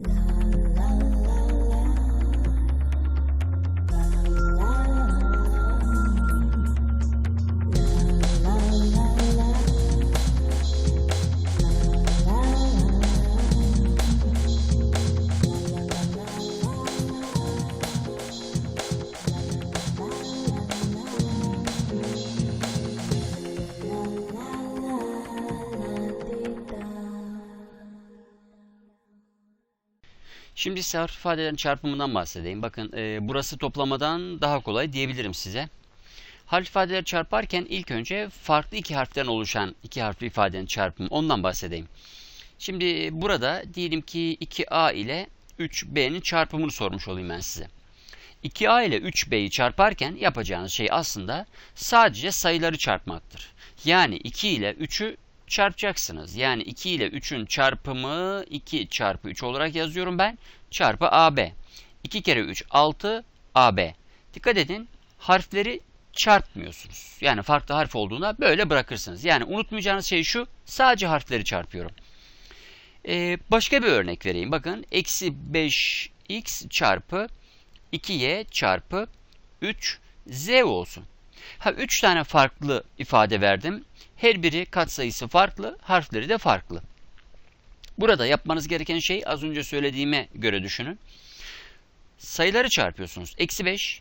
Love. Şimdi size harf ifadelerin çarpımından bahsedeyim. Bakın e, burası toplamadan daha kolay diyebilirim size. Harf ifadeleri çarparken ilk önce farklı iki harften oluşan iki harfli ifadenin çarpımı ondan bahsedeyim. Şimdi burada diyelim ki 2a ile 3b'nin çarpımını sormuş olayım ben size. 2a ile 3b'yi çarparken yapacağınız şey aslında sadece sayıları çarpmaktır. Yani 2 ile 3'ü çarpacaksınız. Yani 2 ile 3'ün çarpımı 2 çarpı 3 olarak yazıyorum ben. Çarpı AB. 2 kere 3 6 AB. Dikkat edin harfleri çarpmıyorsunuz. Yani farklı harf olduğunda böyle bırakırsınız. Yani unutmayacağınız şey şu sadece harfleri çarpıyorum. Ee, başka bir örnek vereyim. Bakın eksi 5x çarpı 2y çarpı 3z olsun. Ha 3 tane farklı ifade verdim. Her biri katsayısı farklı, harfleri de farklı. Burada yapmanız gereken şey az önce söylediğime göre düşünün. Sayıları çarpıyorsunuz. Eksi 5,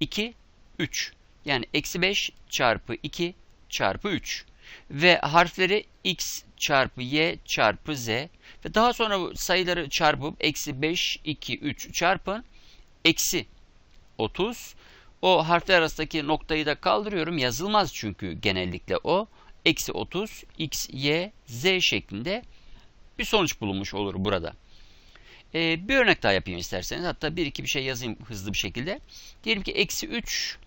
2, 3. Yani eksi 5 çarpı 2 çarpı 3. Ve harfleri x çarpı y çarpı z. Ve daha sonra bu sayıları çarpıp eksi 5, 2, 3 çarpın. Eksi 30. O harfler arasındaki noktayı da kaldırıyorum. Yazılmaz çünkü genellikle o. Eksi 30 x, y, z şeklinde bir sonuç bulunmuş olur burada. Ee, bir örnek daha yapayım isterseniz. Hatta bir iki bir şey yazayım hızlı bir şekilde. Diyelim ki eksi 3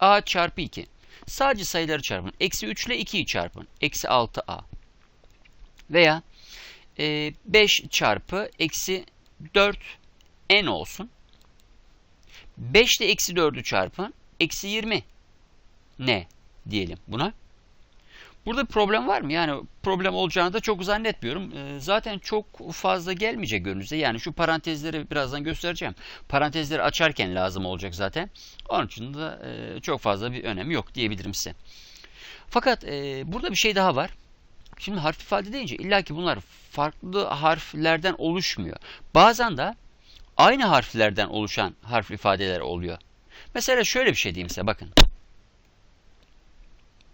a çarpı 2. Sadece sayıları çarpın. Eksi 3 ile 2'yi çarpın. Eksi 6a. Veya e, 5 çarpı eksi 4 n olsun. 5 ile eksi 4'ü çarpın. Eksi 20 ne diyelim buna. Burada bir problem var mı? Yani problem olacağını da çok zannetmiyorum. Ee, zaten çok fazla gelmeyecek önünüze. Yani şu parantezleri birazdan göstereceğim. Parantezleri açarken lazım olacak zaten. Onun için de e, çok fazla bir önemi yok diyebilirim size. Fakat e, burada bir şey daha var. Şimdi harf ifade deyince illa ki bunlar farklı harflerden oluşmuyor. Bazen de aynı harflerden oluşan harf ifadeler oluyor. Mesela şöyle bir şey diyeyim size bakın.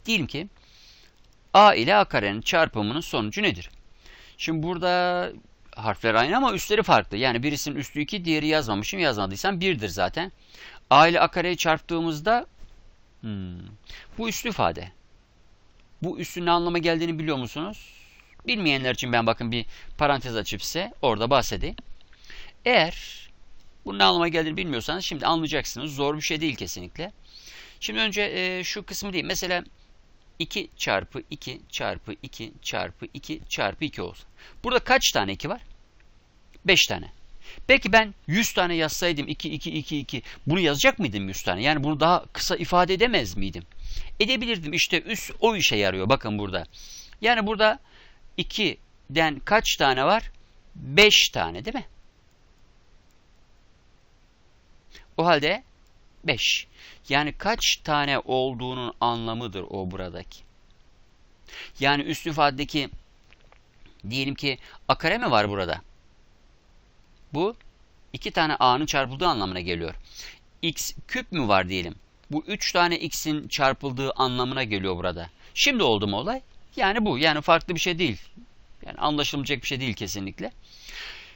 Diyelim ki A ile A karenin çarpımının sonucu nedir? Şimdi burada harfler aynı ama üstleri farklı. Yani birisinin üstü 2, diğeri yazmamışım. Yazmadıysam 1'dir zaten. A ile A kareyi çarptığımızda hmm, bu üslü ifade. Bu üstün ne anlama geldiğini biliyor musunuz? Bilmeyenler için ben bakın bir parantez açıp size orada bahsedeyim. Eğer bunun ne anlama geldiğini bilmiyorsanız şimdi anlayacaksınız. Zor bir şey değil kesinlikle. Şimdi önce e, şu kısmı değil. Mesela 2 çarpı 2 çarpı 2 çarpı 2 çarpı 2 olsun. Burada kaç tane 2 var? 5 tane. Peki ben 100 tane yazsaydım 2 2 2 2 bunu yazacak mıydım 100 tane? Yani bunu daha kısa ifade edemez miydim? Edebilirdim. İşte üst o işe yarıyor. Bakın burada. Yani burada 2'den kaç tane var? 5 tane değil mi? O halde 5. Yani kaç tane olduğunun anlamıdır o buradaki. Yani üst ifadedeki diyelim ki a kare mi var burada? Bu iki tane a'nın çarpıldığı anlamına geliyor. x küp mü var diyelim. Bu üç tane x'in çarpıldığı anlamına geliyor burada. Şimdi oldu mu olay? Yani bu. Yani farklı bir şey değil. Yani anlaşılmayacak bir şey değil kesinlikle.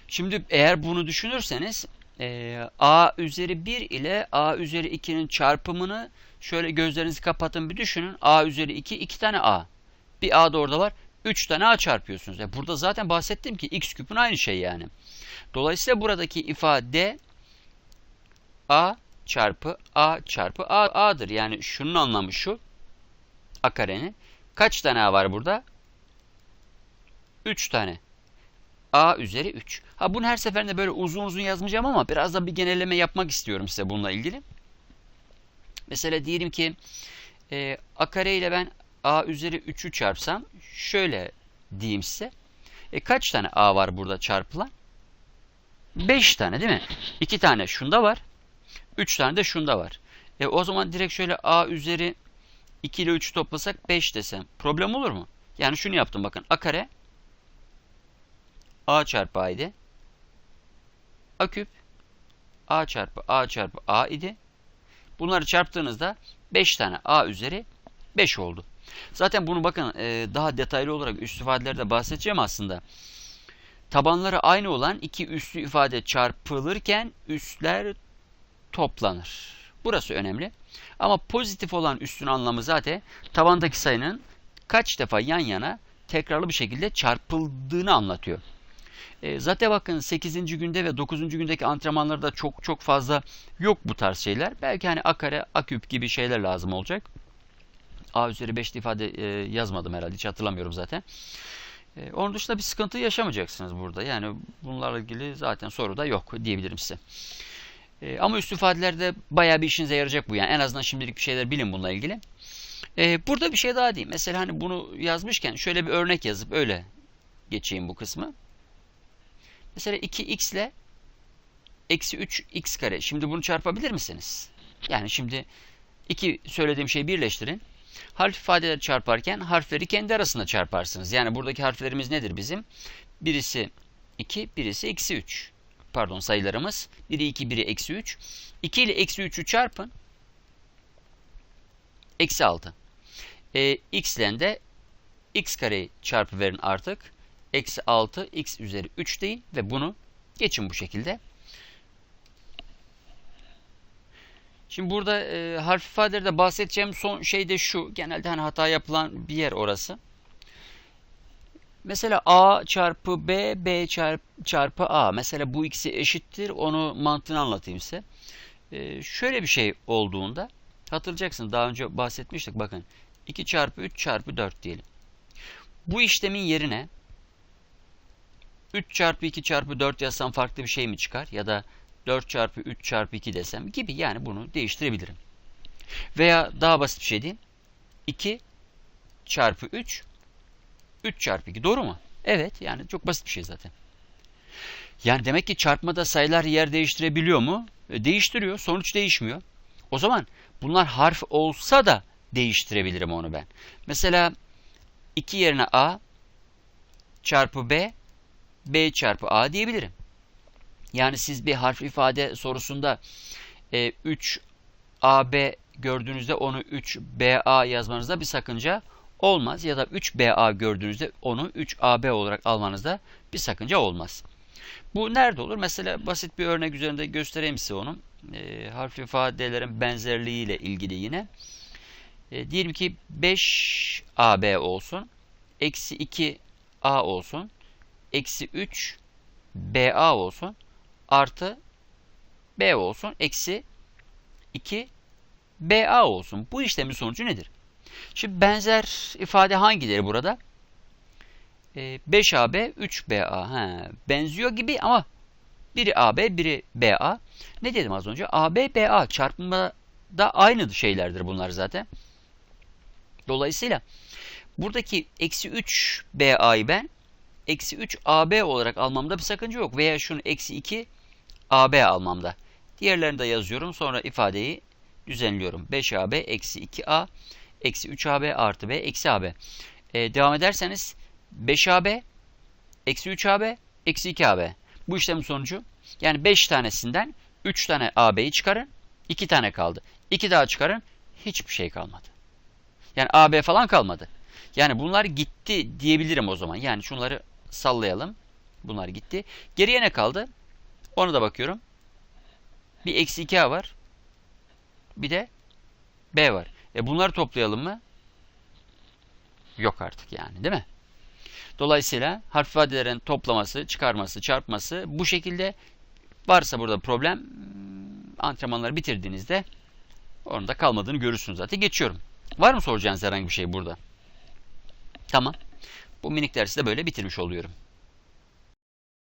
Şimdi eğer bunu düşünürseniz e, a üzeri 1 ile a üzeri 2'nin çarpımını şöyle gözlerinizi kapatın bir düşünün. a üzeri 2 2 tane a. Bir a da orada var. 3 tane a çarpıyorsunuz. E burada zaten bahsettim ki x küpün aynı şey yani. Dolayısıyla buradaki ifade a çarpı a çarpı a a'dır. Yani şunun anlamı şu. a karenin. Kaç tane a var burada? 3 tane a üzeri 3. Ha bunu her seferinde böyle uzun uzun yazmayacağım ama biraz da bir genelleme yapmak istiyorum size bununla ilgili. Mesela diyelim ki e, a kare ile ben a üzeri 3'ü çarpsam şöyle diyeyim size. E, kaç tane a var burada çarpılan? 5 tane değil mi? 2 tane şunda var. 3 tane de şunda var. E o zaman direkt şöyle a üzeri 2 ile 3 toplasak 5 desem. Problem olur mu? Yani şunu yaptım bakın. a kare a çarpı a idi. a küp a çarpı a çarpı a idi. Bunları çarptığınızda 5 tane a üzeri 5 oldu. Zaten bunu bakın e, daha detaylı olarak üst ifadelerde bahsedeceğim aslında. Tabanları aynı olan iki üslü ifade çarpılırken üstler toplanır. Burası önemli. Ama pozitif olan üstün anlamı zaten tabandaki sayının kaç defa yan yana tekrarlı bir şekilde çarpıldığını anlatıyor. E, zaten bakın 8. günde ve 9. gündeki antrenmanlarda çok çok fazla yok bu tarz şeyler. Belki hani a kare, a küp gibi şeyler lazım olacak. A üzeri 5'li ifade e, yazmadım herhalde. Hiç hatırlamıyorum zaten. E, onun dışında bir sıkıntı yaşamayacaksınız burada. Yani bunlarla ilgili zaten soru da yok diyebilirim size. E, ama üst ifadelerde bayağı bir işinize yarayacak bu. Yani en azından şimdilik bir şeyler bilin bununla ilgili. E, burada bir şey daha diyeyim. Mesela hani bunu yazmışken şöyle bir örnek yazıp öyle geçeyim bu kısmı. Mesela 2x ile eksi 3x kare. Şimdi bunu çarpabilir misiniz? Yani şimdi iki söylediğim şeyi birleştirin. Harf ifadeleri çarparken harfleri kendi arasında çarparsınız. Yani buradaki harflerimiz nedir bizim? Birisi 2, birisi eksi 3. Pardon sayılarımız. Biri 2, biri eksi 3. 2 ile eksi 3'ü çarpın. Eksi 6. E, x ile de x kareyi çarpı verin artık. Eksi 6 x üzeri 3 deyin ve bunu geçin bu şekilde. Şimdi burada e, harf ifadelerde bahsedeceğim son şey de şu. Genelde hani hata yapılan bir yer orası. Mesela a çarpı b, b çarpı, a. Mesela bu ikisi eşittir. Onu mantığını anlatayım size. E, şöyle bir şey olduğunda hatırlayacaksınız. Daha önce bahsetmiştik. Bakın 2 çarpı 3 çarpı 4 diyelim. Bu işlemin yerine 3 çarpı 2 çarpı 4 yazsam farklı bir şey mi çıkar? Ya da 4 çarpı 3 çarpı 2 desem gibi yani bunu değiştirebilirim. Veya daha basit bir şey diyeyim. 2 çarpı 3 3 çarpı 2 doğru mu? Evet yani çok basit bir şey zaten. Yani demek ki çarpmada sayılar yer değiştirebiliyor mu? E, değiştiriyor. Sonuç değişmiyor. O zaman bunlar harf olsa da değiştirebilirim onu ben. Mesela 2 yerine a çarpı b b çarpı a diyebilirim. Yani siz bir harf ifade sorusunda e, 3 AB gördüğünüzde onu 3 BA yazmanızda bir sakınca olmaz. Ya da 3 BA gördüğünüzde onu 3 AB olarak almanızda bir sakınca olmaz. Bu nerede olur? Mesela basit bir örnek üzerinde göstereyim size onu. E, harf ifadelerin benzerliği ile ilgili yine. E, diyelim ki 5 AB olsun. Eksi 2 A olsun. Eksi 3 BA olsun artı B olsun eksi 2 BA olsun. Bu işlemin sonucu nedir? Şimdi benzer ifade hangileri burada? E, 5AB 3BA. He, benziyor gibi ama biri AB biri BA. Ne dedim az önce? AB BA çarpımda aynı şeylerdir bunlar zaten. Dolayısıyla buradaki eksi 3 BA'yı ben eksi 3 AB olarak almamda bir sakınca yok. Veya şunu eksi 2 AB almamda. Diğerlerini de yazıyorum. Sonra ifadeyi düzenliyorum. 5AB eksi 2A eksi 3AB artı B eksi AB. Ee, devam ederseniz 5AB eksi 3AB eksi 2AB. Bu işlemin sonucu yani 5 tanesinden 3 tane AB'yi çıkarın. 2 tane kaldı. 2 daha çıkarın. Hiçbir şey kalmadı. Yani AB falan kalmadı. Yani bunlar gitti diyebilirim o zaman. Yani şunları sallayalım. Bunlar gitti. Geriye ne kaldı? Ona da bakıyorum. Bir eksi 2A var. Bir de B var. E bunları toplayalım mı? Yok artık yani değil mi? Dolayısıyla harf ifadelerin toplaması, çıkarması, çarpması bu şekilde varsa burada problem antrenmanları bitirdiğinizde orada kalmadığını görürsünüz zaten. Geçiyorum. Var mı soracağınız herhangi bir şey burada? Tamam. Bu minik dersi de böyle bitirmiş oluyorum.